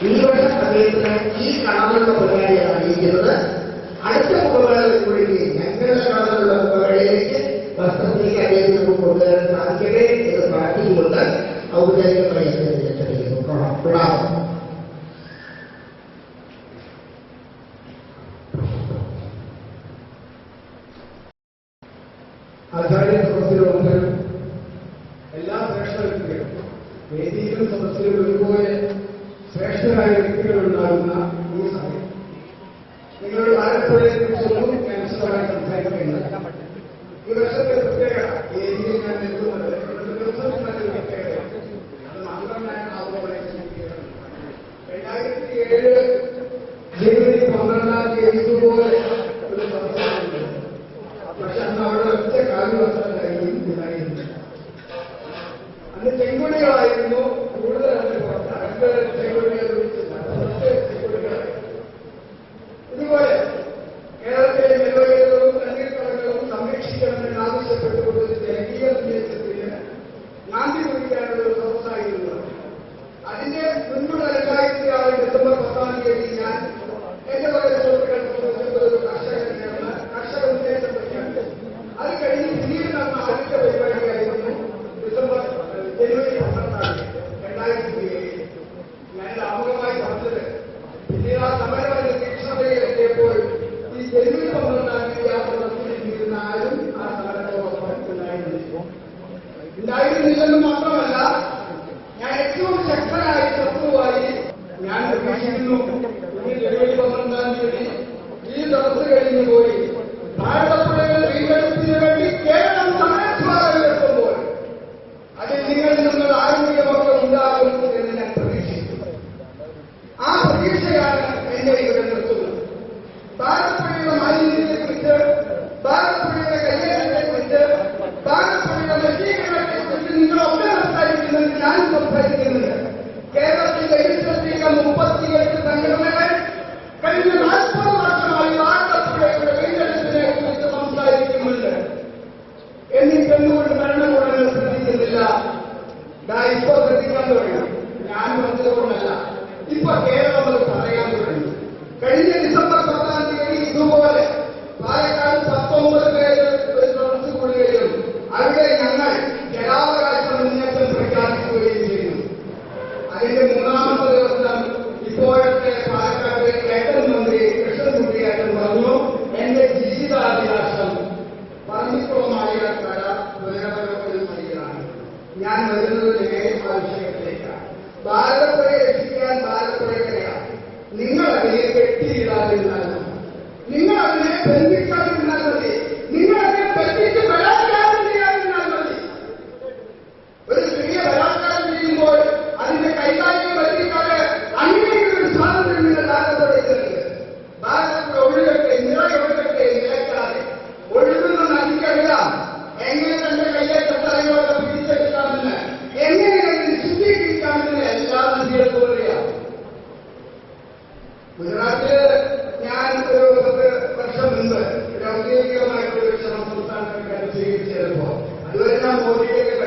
ദീർഘ സമയത്തിന് ഈ കാണുന്ന മുഖവേളയെ അറിയിക്കുന്നത് അടുത്ത മുഖവേളയിൽ കൂടി ഞങ്ങളുടെ കാണുന്ന മുഖവേളയിലേക്ക് വസ്ത്രത്തിലേക്ക് അദ്ദേഹത്തിന് കൊണ്ടുവരാൻ സാധിക്കട്ടെ എന്ന് പ്രാർത്ഥിച്ചുകൊണ്ട് ഔപചാരികമായി ഏറ്റെടുക്കുന്നു. പ്രണാമം ആചാര്യ സദസ്സിലുള്ള എല്ലാ ശ്രേഷ്ഠ വ്യക്തികളും വേദിയിലും സദസ്സിലും ഒരുപോലെ ശ്രേഷ്ഠരായ വ്യക്തികൾ ഉണ്ടാകുന്ന ഒരു സമയം നിങ്ങളുടെ താല്പര്യത്തെക്കുറിച്ചൊന്നും മനസ്സിലാക്കാൻ സംസാരിക്കുന്നില്ല ഈ വർഷത്തെ പ്രത്യേകത ഏരിയയിൽ ഞാൻ നിൽക്കുന്നത് എതിർപ്പുണ്ടാക്കിയ നടത്തിയിരിക്കുന്ന ആരും ആ സമരത്തോടൊപ്പം ഉണ്ടായിരുന്നില്ല. ഉണ്ടായിരുന്നില്ലെന്ന് മാത്രം എന്തുകൊണ്ട് ഭരണകൂടങ്ങൾ ശ്രദ്ധിക്കുന്നില്ല ഞാൻ ഇപ്പോൾ ശ്രദ്ധിക്കാൻ തുടങ്ങി Thank you.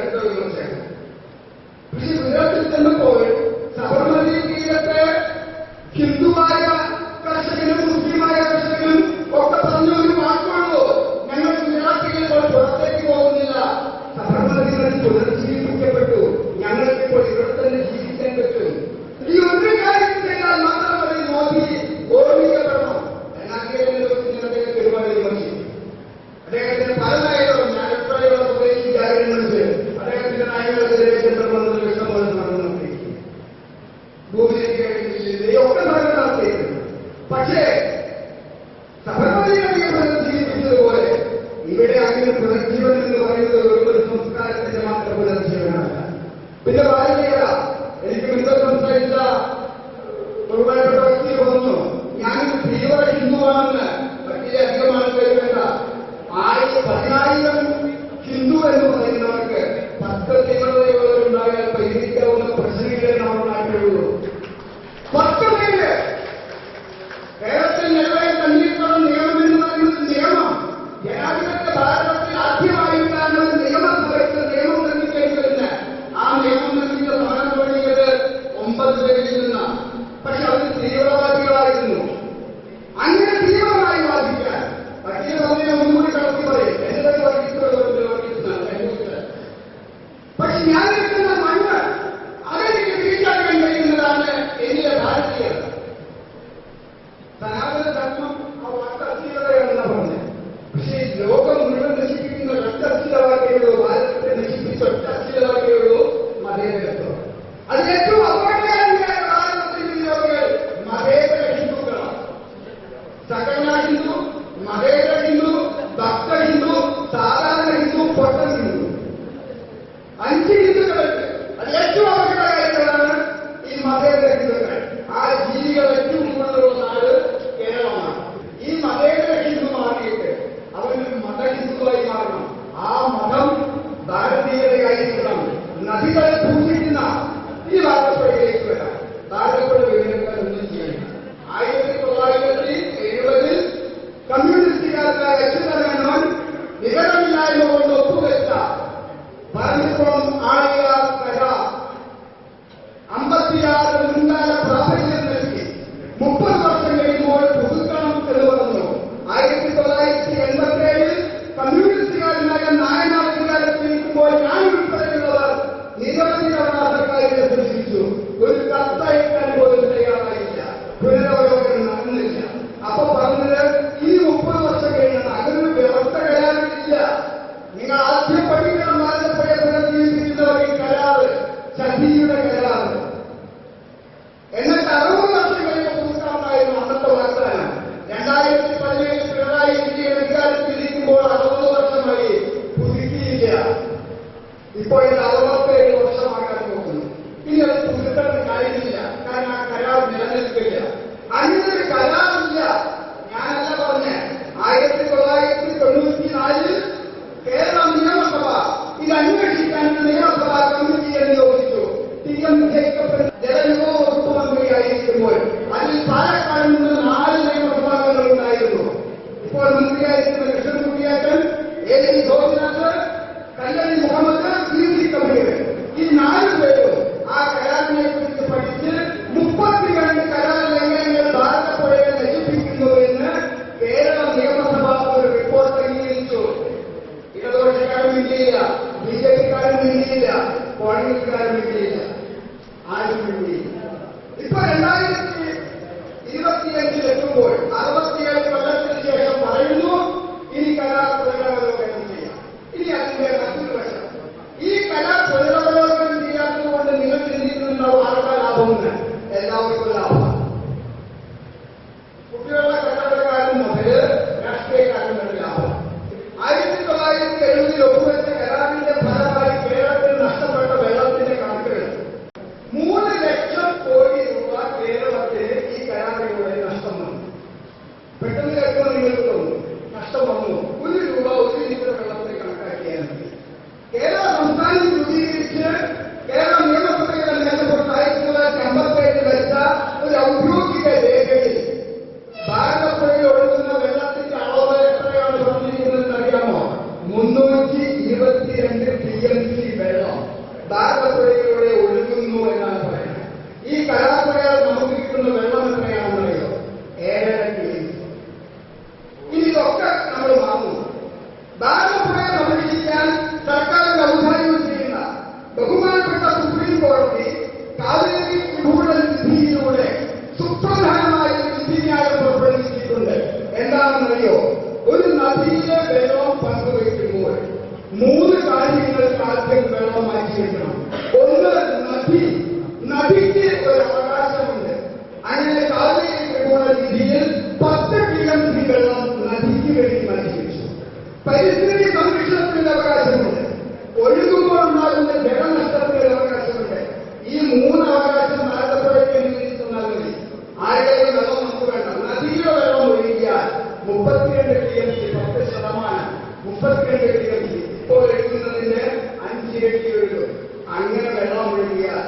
മുപ്പത്തിരണ്ട് ഇരട്ടി ഇപ്പോൾ എഴുതുന്നതിന്റെ അഞ്ച് ഇരട്ടി എഴുതും അങ്ങനെ വെള്ളം ഒഴുകിയാൽ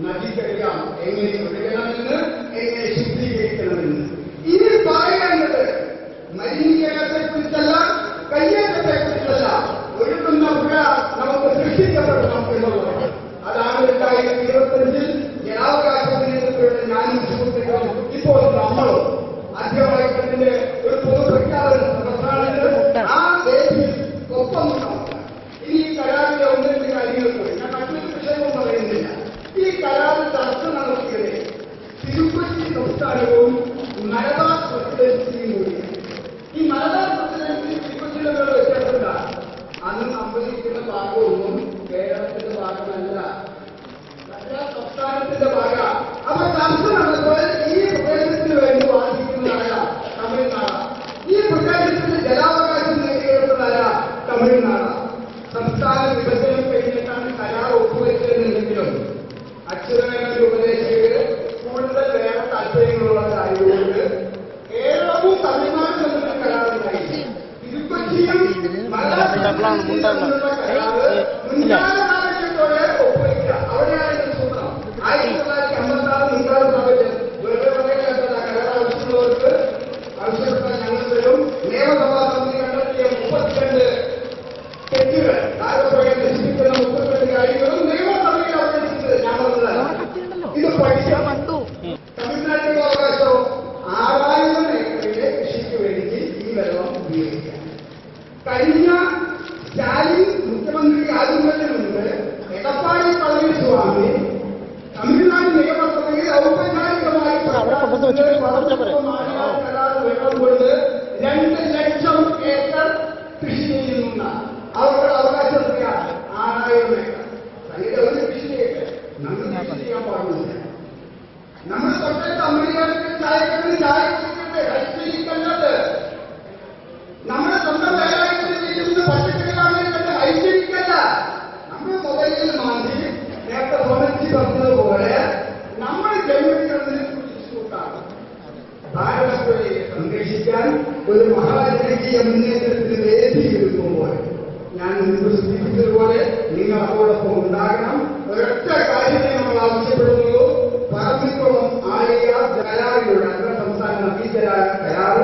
നദിക്കറിയാം എങ്ങനെ ഒഴുകണമെന്ന് എങ്ങനെ பிளான் உண்டாங்க இல்லை പറയുന്നത്? അതിന്റെ ഒരു വിഷയമല്ല. നമ്മൾ ഞാൻ പറഞ്ഞില്ല നമ്മൾ തൊട്ടടുത്ത് അമ്മയാണെങ്കിൽ ചായക്കടൽ ചായ കുടിക്കട്ടെ ഹൈജീനിക്കല്ലത് നമ്മുടെ സ്വന്തം വേലായുധത്തിൽ ഇരിക്കുന്ന പച്ചക്കറികളാണെങ്കിൽ ഹൈജീനിക്കല്ല നമ്മൾ മൊബൈലിൽ മാറ്റി നേരത്തെ ഹോമജി പറഞ്ഞതുപോലെ നമ്മൾ ജന്മിക്കുന്നതിനെ കുറിച്ചിട്ടാണ് ഭാരതത്തെ സംരക്ഷിക്കാൻ ഒരു മഹാരാജകീയ മുന്നേറ്റത്തിന് വേദിയിരുന്നപ്പോൾ ഞാൻ മുൻപ് സൂചിപ്പിച്ചതുപോലെ നിങ്ങൾ അതോടൊപ്പം ഉണ്ടാകണം. ഒരൊറ്റ കാര്യത്തെ നമ്മൾ ആവശ്യപ്പെടുന്നുള്ളൂ. പറമ്പിക്കുളം ആലിയ ജലാലിയുടെ അന്തർ സംസ്ഥാന നദീജല കരാർ